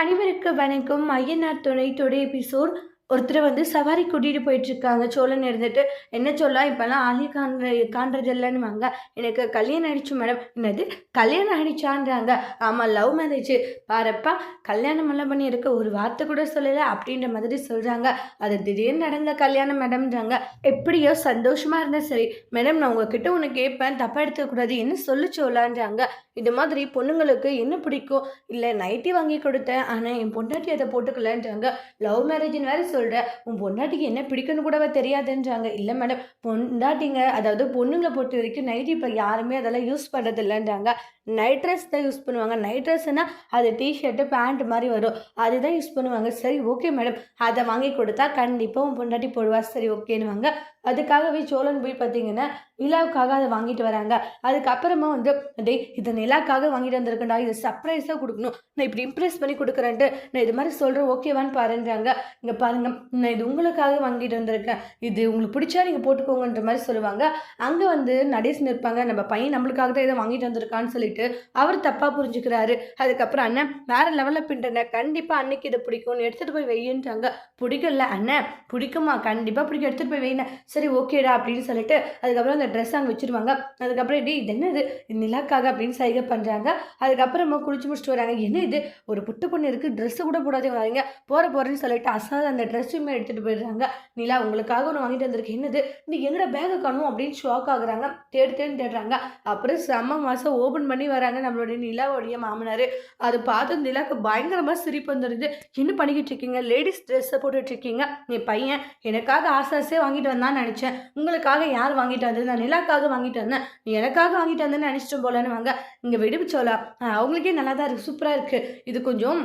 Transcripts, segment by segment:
அனைவருக்கு வணக்கம். ஐயனார் துணை தொடை எபிசோட் ஒருத்தரை வந்து சவாரி கூட்டிகிட்டு போயிட்டுருக்காங்க. சோழன் இருந்துட்டு என்ன சொல்ல இப்போல்லாம் ஆலி காண்ற காண்றது இல்லைன்னுவாங்க எனக்கு கல்யாணம் ஆகிடுச்சு மேடம். என்னது? கல்யாணம் ஆகிடுச்சான்றாங்க ஆமாம் லவ் மேரேஜ். பாரப்பா கல்யாணம் எல்லாம் பண்ணி இருக்க ஒரு வார்த்தை கூட சொல்லலை அப்படின்ற மாதிரி சொல்கிறாங்க அது திடீர்னு நடந்த கல்யாணம் மேடம்ன்றாங்க. எப்படியோ சந்தோஷமாக இருந்தால் சரி. மேடம் நான் உங்ககிட்ட ஒன்று கேட்பேன். தப்பாக எடுத்துக்கூடாது என்ன சொல்லு சோழான்றாங்க. இது மாதிரி பொண்ணுங்களுக்கு என்ன பிடிக்கும்? இல்லை நைட்டி வாங்கி கொடுத்தேன். ஆனால் என் பொண்டாட்டி அதை போட்டுக்கலன்றாங்க. லவ் மேரேஜ்னு வேறு சொல்கிற உன் பொண்டாட்டிக்கு என்ன பிடிக்குன்னு கூடவே தெரியாதுன்றாங்க. இல்லை மேடம் பொண்டாட்டிங்க அதாவது பொண்ணுங்களை பொறுத்த வரைக்கும் நைட் இப்போ யாருமே அதெல்லாம் யூஸ் பண்ணுறது இல்லைன்றாங்க நைட் ட்ரெஸ் தான் யூஸ் பண்ணுவாங்க. நைட் ட்ரெஸ்னால் அது டிஷர்ட்டு பேண்ட் மாதிரி வரும். அதுதான் யூஸ் பண்ணுவாங்க. சரி ஓகே மேடம் அதை வாங்கி கொடுத்தா கண்டிப்பாக உன் பொண்டாட்டி போடுவா. சரி ஓகேன்னுவாங்க அதுக்காகவே சோழன் போய் பார்த்தீங்கன்னா நிலாவுக்காக அதை வாங்கிட்டு வராங்க. அதுக்கப்புறமா வந்து டேய் இதை நிலாக்காக வாங்கிட்டு வந்திருக்கேன்டா. இதை சர்ப்ரைஸாக கொடுக்கணும். நான் இப்படி இம்ப்ரெஸ் பண்ணி கொடுக்குறேன்ட்டு நான் இது மாதிரி சொல்கிறேன் ஓகேவான்னு பாருன்றாங்க. இங்கே பாருங்க நான் இது உங்களுக்காக வாங்கிட்டு வந்திருக்கேன். இது உங்களுக்கு பிடிச்சா நீங்கள் போட்டுக்கோங்கன்ற மாதிரி சொல்லுவாங்க. அங்கே வந்து நடேசன் இருப்பாங்க. நம்ம பையன் நம்மளுக்காக தான் இதை வாங்கிட்டு வந்திருக்கான்னு சொல்லிட்டு அவர் தப்பாக புரிஞ்சுக்கிறாரு. அதுக்கப்புறம் அண்ணன் வேறு லெவலில் பின்ட்டன கண்டிப்பாக அன்னைக்கு இதை பிடிக்கும்னு எடுத்துகிட்டு போய் வெயின்றாங்க. பிடிக்கல அண்ணன் பிடிக்குமா? கண்டிப்பாக பிடிக்கும். எடுத்துகிட்டு போய் வையின சரி ஓகேடா அப்படின்னு சொல்லிட்டு அதுக்கப்புறம் அந்த ட்ரெஸ் அங்கே வச்சுருவாங்க. அதுக்கப்புறம் டேய் இது என்னது? இது நிலாக்காக அப்படின்னு சைகை பண்ணுறாங்க அதுக்கப்புறமா குளிச்சு முடிச்சுட்டு வராங்க. என்ன இது? ஒரு புட்டு பொண்ணு இருக்குது ட்ரெஸ்ஸு கூட போடாதே வராங்க போகிற போகிறேன்னு சொல்லிட்டு அசாத அந்த ட்ரெஸ்ஸுமே எடுத்துகிட்டு போயிடுறாங்க. நிலா உங்களுக்காக ஒன்று வாங்கிட்டு வந்திருக்கேன். என்னது? நீ எங்கட பேகை காணும் அப்படின்னு ஷாக் ஆகுறாங்க. தேடு தேடி தேடுறாங்க. அப்புறம் செம்ம மாதம் ஓப்பன் பண்ணி வராங்க நம்மளுடைய நிலாவுடைய மாமனார். அது பார்த்து நிலாவுக்கு பயங்கரமாக சிரிப்பு வந்துடுது. என்ன பண்ணிக்கிட்டு இருக்கீங்க? லேடிஸ் ட்ரெஸ்ஸை போட்டுட்ருக்கீங்க நீ பையன் எனக்காக ஆசை ஆசையாக வாங்கிட்டு வந்தான். நினச்சேன். உங்களுக்காக யார் வாங்கிட்டு வந்தது? நான் நிலாக்காக வாங்கிட்டு வந்தேன். நீ எனக்காக வாங்கிட்டு வந்தேன்னு நினச்சிட்டு போலன்னு வாங்க. இங்கே விடுவிச்சோலா அவங்களுக்கே நல்லா தான் இருக்குது சூப்பராக இருக்குது இது கொஞ்சம்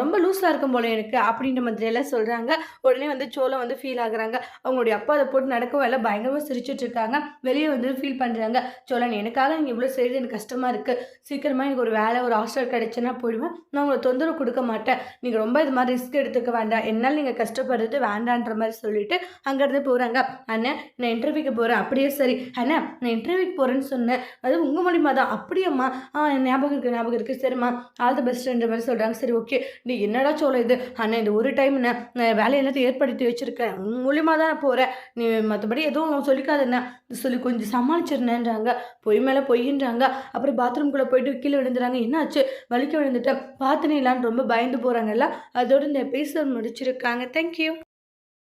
ரொம்ப லூஸாக இருக்கும் போல எனக்கு அப்படின்ற மாதிரியெல்லாம் சொல்கிறாங்க உடனே வந்து சோளம் வந்து ஃபீல் ஆகுறாங்க. அவங்களுடைய அப்பா அதை போட்டு நடக்கவும் எல்லாம் பயங்கரமாக சிரிச்சுட்டு இருக்காங்க. வெளியே வந்து ஃபீல் பண்ணுறாங்க சோழன் எனக்காக நீங்கள் இவ்வளோ செய்கிறது எனக்கு கஷ்டமாக இருக்குது சீக்கிரமாக எனக்கு ஒரு வேலை ஒரு ஹாஸ்டல் கிடைச்சுன்னா போயிடுவேன் நான் உங்களை தொந்தரவு கொடுக்க மாட்டேன். நீங்கள் ரொம்ப இது மாதிரி ரிஸ்க் எடுத்துக்க வேண்டாம். என்னால் நீங்கள் கஷ்டப்படுறது வேண்டான்ற மாதிரி சொல்லிட்டு அங்கேருந்து போகிறாங்க அண்ணே நான் இன்டர்வியூக்கு போகிறேன் அப்படியே சரி. அண்ணன் நான் இன்டர்வியூக்கு போகிறேன்னு சொன்னேன். அது உங்கள் மூலியமாக தான் அப்படியம்மா? ஆ ஞாபகம் இருக்குது ஞாபகம் இருக்குது சரிம்மா. ஆல் த பெஸ்ட்ன்ற மாதிரி சொல்கிறாங்க சரி ஓகே நீ என்னடா சொல்ல இது? அண்ணா இந்த ஒரு டைம் நான் வேலை ஏற்படுத்தி வச்சுருக்கேன் உன் மூலியமாக தான் நான் போகிறேன் நீ மற்றபடி எதுவும் சொல்லிக்காதண்ணா சொல்லி கொஞ்சம் சமாளிச்சிருந்தேன்றாங்க பொய் மேலே பொய்ன்றாங்க அப்புறம் பாத்ரூம்குள்ளே போயிட்டு கீழே விழுந்துறாங்க. என்னாச்சு? வலிக்க விழுந்துட்டேன். பார்த்துனே இல்லான்னு ரொம்ப பயந்து போகிறாங்கல்ல அதோடு இந்த எபிசோட் முடிச்சிருக்காங்க. தேங்க்யூ